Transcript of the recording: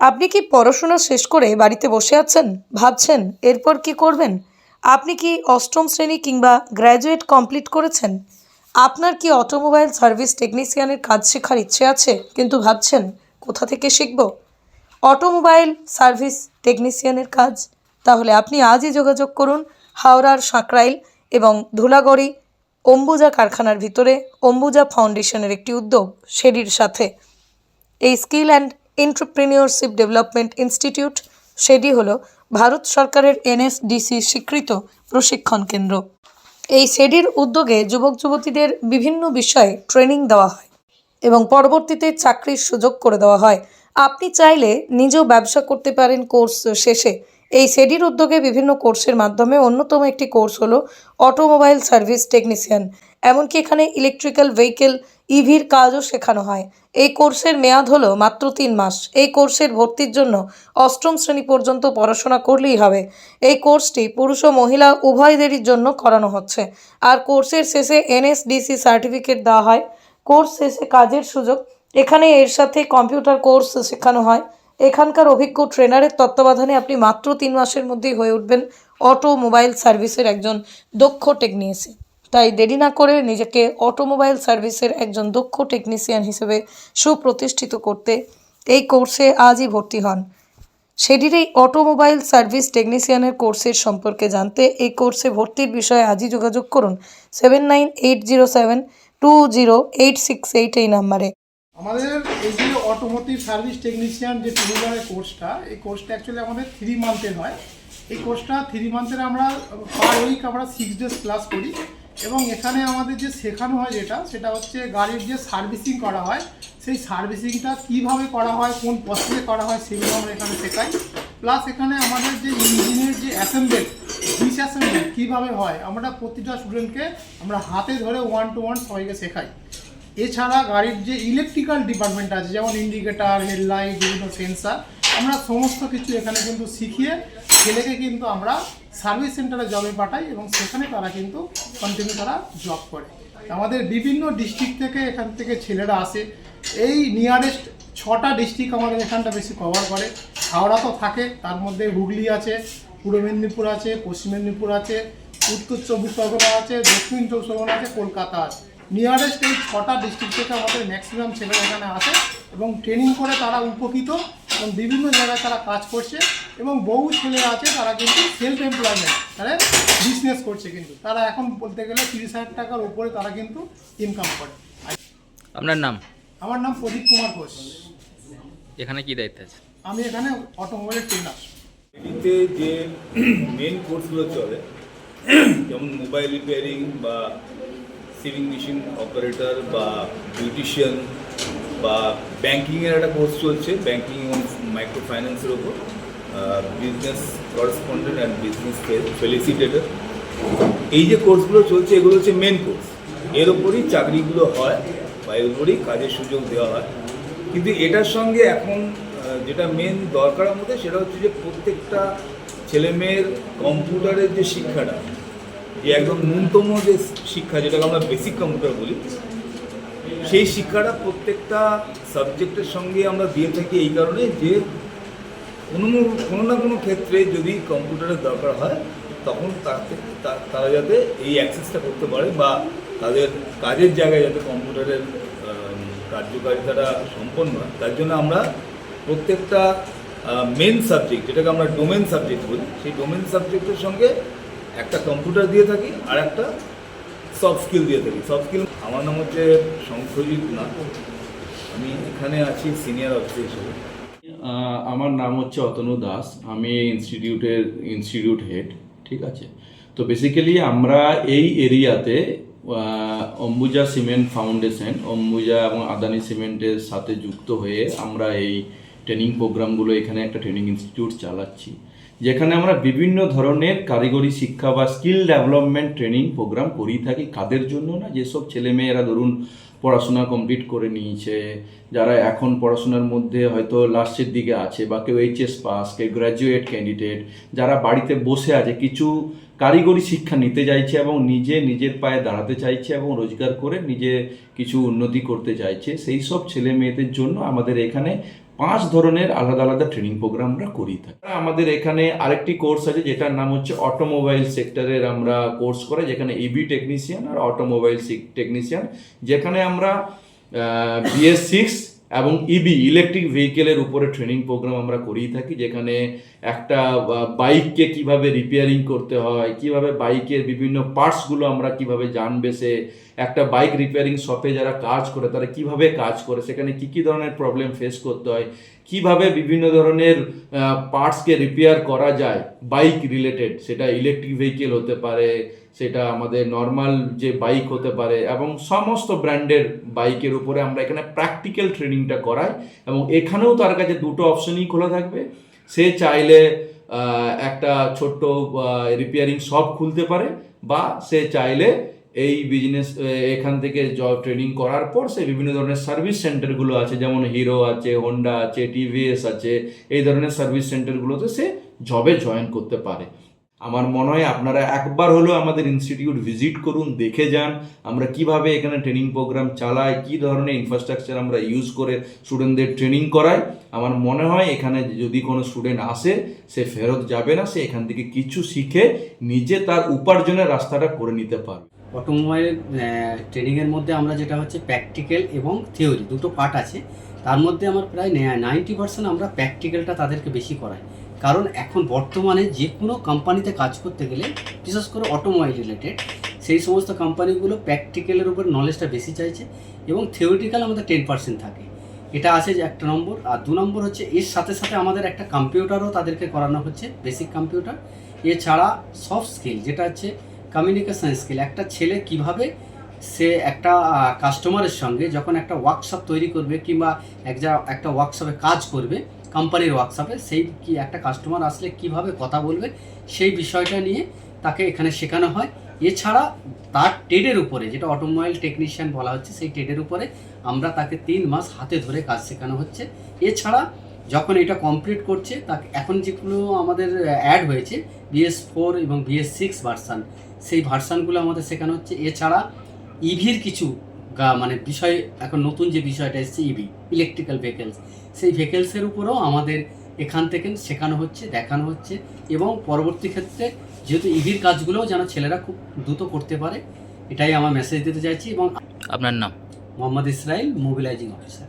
আপনি কি পড়াশোনা শেষ করে বাড়িতে বসে আছেন? ভাবছেন, এরপর কি করবেন? আপনি কি অষ্টম শ্রেণি কিংবা গ্র্যাজুয়েট কমপ্লিট করেছেন? আপনার কি অটোমোবাইল সার্ভিস টেকনিশিয়ানের কাজ শেখার ইচ্ছে আছে? কিন্তু ভাবছেন, কোথা থেকে শিখব? অটোমোবাইল সার্ভিস টেকনিশিয়ানের কাজ? তাহলে আপনি আজই যোগাযোগ করুন হাওড়ার সাঁকরাইল এবং ধুলাগড়ি, অম্বুজা কারখানার ভিতরে অম্বুজা ফাউন্ডেশনের একটি উদ্যোগ সেটির সাথে। এই skill and entrepreneurship development institute সেটি হলো ভারত সরকারের এনএসডিসি স্বীকৃত প্রশিক্ষণ কেন্দ্র। এই সেডির উদ্যোগে যুবক যুবতীদের বিভিন্ন বিষয়ে ট্রেনিং দেওয়া হয় এবং পরবর্তীতে চাকরির সুযোগ করে দেওয়া হয়। আপনি চাইলে নিজেও ব্যবসা করতে পারেন কোর্স শেষে। এই সেডির উদ্যোগে বিভিন্ন কোর্সের মাধ্যমে অন্যতম একটি কোর্স হলো অটোমোবাইল সার্ভিস টেকনিশিয়ান। এমনকি এখানে ইলেকট্রিক্যাল ভেহিকেল ইভির কাজও শেখানো হয়। এই কোর্সের মেয়াদ হলো মাত্র তিন মাস। এই কোর্সের ভর্তির জন্য অষ্টম শ্রেণি পর্যন্ত পড়াশোনা করলেই হবে। এই কোর্সটি পুরুষ ও মহিলা উভয়দেরই জন্য করানো হচ্ছে। আর কোর্সের শেষে এনএসডিসি সার্টিফিকেট দেওয়া হয়। কোর্স শেষে কাজের সুযোগ। এখানে এর সাথে কম্পিউটার কোর্স শেখানো হয়। এখানকার অভিজ্ঞ ট্রেনারের তত্ত্বাবধানে আপনি মাত্র তিন মাসের মধ্যেই হয়ে উঠবেন অটোমোবাইল সার্ভিসের একজন দক্ষ টেকনিশিয়ান। তাই দেরি না করে নিজেকে অটোমোবাইল সার্ভিসের একজন দক্ষ টেকনিশিয়ান হিসেবে সুপ্রতিষ্ঠিত করতে এই কোর্সে আজই ভর্তি হন। সেটির এই অটোমোবাইল সার্ভিস টেকনিশিয়ানের কোর্সের সম্পর্কে জানতে এই কোর্সে ভর্তির বিষয়ে আজই যোগাযোগ করুন seven nine eight zero seven two zero eight six eight এই নাম্বারে। আমাদের এই যে অটোমোটিভ সার্ভিস টেকনিশিয়ান যে টু কোর্সটা এই কোর্সটা অ্যাকচুয়ালি আমাদের থ্রি মান্থের হয়। এই কোর্সটা থ্রি মান্থের আমরা পার উইক আমরা সিক্স ডেজ ক্লাস করি। এবং এখানে আমাদের যে শেখানো হয় যেটা, সেটা হচ্ছে গাড়ির যে সার্ভিসিং করা হয়, সেই সার্ভিসিংটা কীভাবে করা হয়, কোন প্রসেসে করা হয়, সেগুলো আমরা এখানে শেখাই। প্লাস এখানে আমাদের যে ইঞ্জিনের যে অ্যাসেম্বল ডিস অ্যাসেম্বল কীভাবে হয়, আমরা প্রতিটা স্টুডেন্টকে আমরা হাতে ধরে ওয়ান টু ওয়ান সবাইকে শেখাই। এছাড়া গাড়ির যে ইলেকট্রিক্যাল ডিপার্টমেন্ট আছে, যেমন ইন্ডিকেটার হেডলাইট বিভিন্ন সেন্সার আমরা সমস্ত কিছু এখানে কিন্তু শিখিয়ে ছেলেকে কিন্তু আমরা সার্ভিস সেন্টারে জবে পাঠাই এবং সেখানে তারা কিন্তু কন্টিনিউ তারা জব করে। আমাদের বিভিন্ন ডিস্ট্রিক্ট থেকে এখান থেকে ছেলেরা আসে। এই নিয়ারেস্ট ছটা ডিস্ট্রিক্ট আমাদের এখানটা বেশি কভার করে। হাওড়া তো থাকে, তার মধ্যে হুগলি আছে, পূর্ব মেদিনীপুর আছে, পশ্চিম মেদিনীপুর আছে, উত্তর চব্বিশ পরগনা আছে, দক্ষিণ চব্বিশ পরগনা আছে, কলকাতা আছে। নিয়ারেস্ট এই ছটা ডিস্ট্রিক্ট থেকে আমাদের ম্যাক্সিমাম ছেলেরা এখানে আসে এবং ট্রেনিং করে তারা উপকৃত এবং বিভিন্ন জায়গায় তারা কাজ করছে এবং বহু ছেলেরা আছে তারা কিন্তু সেলফ এমপ্লয়মেন্ট তারা বিজনেস করছে কিন্তু। তারা এখন বলতে গেলে তিরিশ হাজার টাকার উপরে তারা কিন্তু ইনকাম করে। আপনার নাম? আমার নাম প্রদীপ কুমার ঘোষ। এখানে কি দায়িত্ব আছে? আমি এখানে অটোমোবাইলের ট্রেনার এটিতে যে মেন কোর্সগুলো চলে যেমন মোবাইল রিপেয়ারিং বা সিভিং মেশিন অপারেটর বা বিউটিশিয়ান বা ব্যাংকিংয়ের একটা কোর্স চলছে ব্যাংকিং এবং মাইক্রো ফাইন্যান্সের ওপর business correspondent and business facilitator এই যে কোর্সগুলো চলছে, এগুলো হচ্ছে মেন কোর্স এর ওপরই চাকরিগুলো হয় বা এর উপরই কাজের সুযোগ দেওয়া হয়। কিন্তু এটার সঙ্গে এখন যেটা মেন দরকার আমাদের, সেটা হচ্ছে যে প্রত্যেকটা ছেলেমেয়ের কম্পিউটারের যে শিক্ষাটা, যে একদম ন্যূনতম যে শিক্ষা, যেটাকে আমরা বেসিক কম্পিউটার বলি সেই শিক্ষাটা প্রত্যেকটা সাবজেক্টের সঙ্গে আমরা দিয়ে থাকি এই কারণে যে কোনো কোনো না কোনো ক্ষেত্রে যদি কম্পিউটারের দরকার হয়, তখন তারা যাতে এই অ্যাক্সেসটা করতে পারে বা তাদের কাজের জায়গায় যাতে কম্পিউটারের কার্যকারিতাটা সম্পন্ন হয়। তার জন্য আমরা প্রত্যেকটা মেন সাবজেক্ট যেটাকে আমরা ডোমেন সাবজেক্ট বলি, সেই ডোমেন সাবজেক্টের সঙ্গে একটা কম্পিউটার দিয়ে থাকি আর একটা সফট স্কিল দিয়ে থাকি। সফট স্কিল আমার নাম হচ্ছে শঙ্খজিৎ নাথ। আমি এখানে আছি সিনিয়র অফিসার হিসেবে। আমার নাম হচ্ছে অতনু দাস। আমি ইনস্টিটিউটের ইনস্টিটিউট হেড ঠিক আছে? তো বেসিক্যালি আমরা এই এরিয়াতে অম্বুজা সিমেন্ট ফাউন্ডেশন অম্বুজা এবং আদানি সিমেন্টের সাথে যুক্ত হয়ে আমরা এই ট্রেনিং প্রোগ্রামগুলো এখানে একটা ট্রেনিং ইনস্টিটিউট চালাচ্ছি। যেখানে আমরা বিভিন্ন ধরনের কারিগরি শিক্ষা বা স্কিল ডেভেলপমেন্ট ট্রেনিং প্রোগ্রাম করিয়ে থাকি। কাদের জন্য না? যেসব ছেলেমেয়েরা ধরুন পড়াশোনা কমপ্লিট করে নিয়েছে, যারা এখন পড়াশোনার মধ্যে হয়তো লাস্টের দিকে আছে বা কেউ এইচএস পাস, কেউ গ্র্যাজুয়েট ক্যান্ডিডেট, যারা বাড়িতে বসে আছে, কিছু কারিগরি শিক্ষা নিতে চাইছে এবং নিজে নিজের পায়ে দাঁড়াতে চাইছে এবং রোজগার করে নিজে কিছু উন্নতি করতে চাইছে, সেই সব ছেলে মেয়েদের জন্য আমাদের এখানে পাঁচ ধরনের আলাদা আলাদা ট্রেনিং প্রোগ্রাম আমরা করি থাকি। আমাদের এখানে আরেকটি কোর্স আছে, যেটার নাম হচ্ছে অটোমোবাইল সেক্টরের আমরা কোর্স করাই, যেখানে ইবি টেকনিশিয়ান আর অটোমোবাইল টেকনিশিয়ান যেখানে আমরা বিএস সিক্স এবং ইবি ইলেকট্রিক ভেহিকেলের উপরে ট্রেনিং প্রোগ্রাম আমরা করিয়ে থাকি, যেখানে একটা বাইককে কীভাবে রিপেয়ারিং করতে হয়, কীভাবে বাইকের বিভিন্ন পার্টসগুলো আমরা কীভাবে জানবে সে, একটা বাইক রিপেয়ারিং শপে যারা কাজ করে, তারা কীভাবে কাজ করে, সেখানে কি কি ধরনের প্রবলেম ফেস করতে হয় কীভাবে বিভিন্ন ধরনের পার্টসকে রিপেয়ার করা যায় বাইক রিলেটেড সেটা ইলেকট্রিক ভেহিকেল হতে পারে, সেটা আমাদের নর্মাল যে বাইক হতে পারে, এবং সমস্ত ব্র্যান্ডের বাইকের উপরে আমরা এখানে প্র্যাকটিক্যাল ট্রেনিংটা করাই, এবং এখানেও তার কাছে দুটো অপশনই খোলা থাকবে। সে চাইলে একটা ছোট্ট রিপেয়ারিং শপ খুলতে পারে, বা সে চাইলে এই বিজনেস এখান থেকে জব ট্রেনিং করার পর সে বিভিন্ন ধরনের সার্ভিস সেন্টারগুলো আছে, যেমন হিরো আছে হোন্ডা আছে টিভিএস আছে, এই ধরনের সার্ভিস সেন্টারগুলোতে সে জবে জয়েন করতে পারে। আমার মনে হয় আপনারা একবার হলেও আমাদের ইনস্টিটিউট ভিজিট করুন, দেখে যান, আমরা কীভাবে এখানে ট্রেনিং প্রোগ্রাম চালাই, কী ধরনের ইনফ্রাস্ট্রাকচার আমরা ইউজ করে স্টুডেন্টদের ট্রেনিং করাই। আমার মনে হয় এখানে যদি কোনো স্টুডেন্ট আসে, সে ফেরত যাবে না, সে এখান থেকে কিছু শিখে নিজে তার উপার্জনের রাস্তাটা করে নিতে পারবে। অটোমোবাইল ট্রেনিংয়ের মধ্যে আমরা যেটা হচ্ছে প্র্যাকটিক্যাল এবং থিওরি, দুটো পার্ট আছে। তার মধ্যে আমার প্রায় নাইনটি পার্সেন্ট আমরা প্র্যাকটিক্যালটা তাদেরকে বেশি করাই। কারণ এখন বর্তমানে যে কোনো কোম্পানিতে কাজ করতে গেলে, বিশেষ করে অটোমোবাইল রিলেটেড সেই সমস্ত কোম্পানিগুলো প্র্যাকটিক্যালের উপর নলেজটা বেশি চাইছে এবং থিওরিটিক্যাল আমাদের টেন পার্সেন্ট থাকে। এটা আছে যে একটা নম্বর, আর দু নম্বর হচ্ছে এর সাথে সাথে আমাদের একটা কম্পিউটারও তাদেরকে করানো হচ্ছে বেসিক কম্পিউটার এছাড়া সফট স্কিল যেটা হচ্ছে কমিউনিকেশন স্কিল একটা ছেলে কীভাবে সে একটা কাস্টমারের সঙ্গে যখন একটা ওয়ার্কশপ তৈরি করবে কিংবা এক যা একটা ওয়ার্কশপে কাজ করবে কোম্পানির ওয়ার্কশপে সেই কি, একটা কাস্টমার আসলে কীভাবে কথা বলবে, সেই বিষয়টা নিয়ে তাকে এখানে শেখানো হয়। এছাড়া তার টেডের উপরে, যেটা অটোমোবাইল টেকনিশিয়ান বলা হচ্ছে, সেই টেডের উপরে আমরা তাকে তিন মাস হাতে ধরে কাজ শেখানো হচ্ছে। এছাড়া যখন এটা কমপ্লিট করছে তাকে এখন যেগুলো আমাদের অ্যাড হয়েছে বিএস ফোর এবং বিএস সিক্স ভার্সান সেই ভার্সানগুলো আমাদের শেখানো হচ্ছে। এছাড়া ইভির কিছু গা- মানে বিষয় এখন নতুন যে বিষয়টা এসছে ইভি ইলেকট্রিক্যাল ভেহিকেলস সেই ভেহিকেলসের উপরেও আমাদের এখান থেকে শেখানো হচ্ছে দেখানো হচ্ছে এবং পরবর্তী ক্ষেত্রে যেহেতু ইভির কাজগুলোও যেন ছেলেরা খুব দ্রুত করতে পারে এটাই আমার মেসেজ দিতে চাইছি এবং আপনার নাম? Mohammad Israil mobilising officer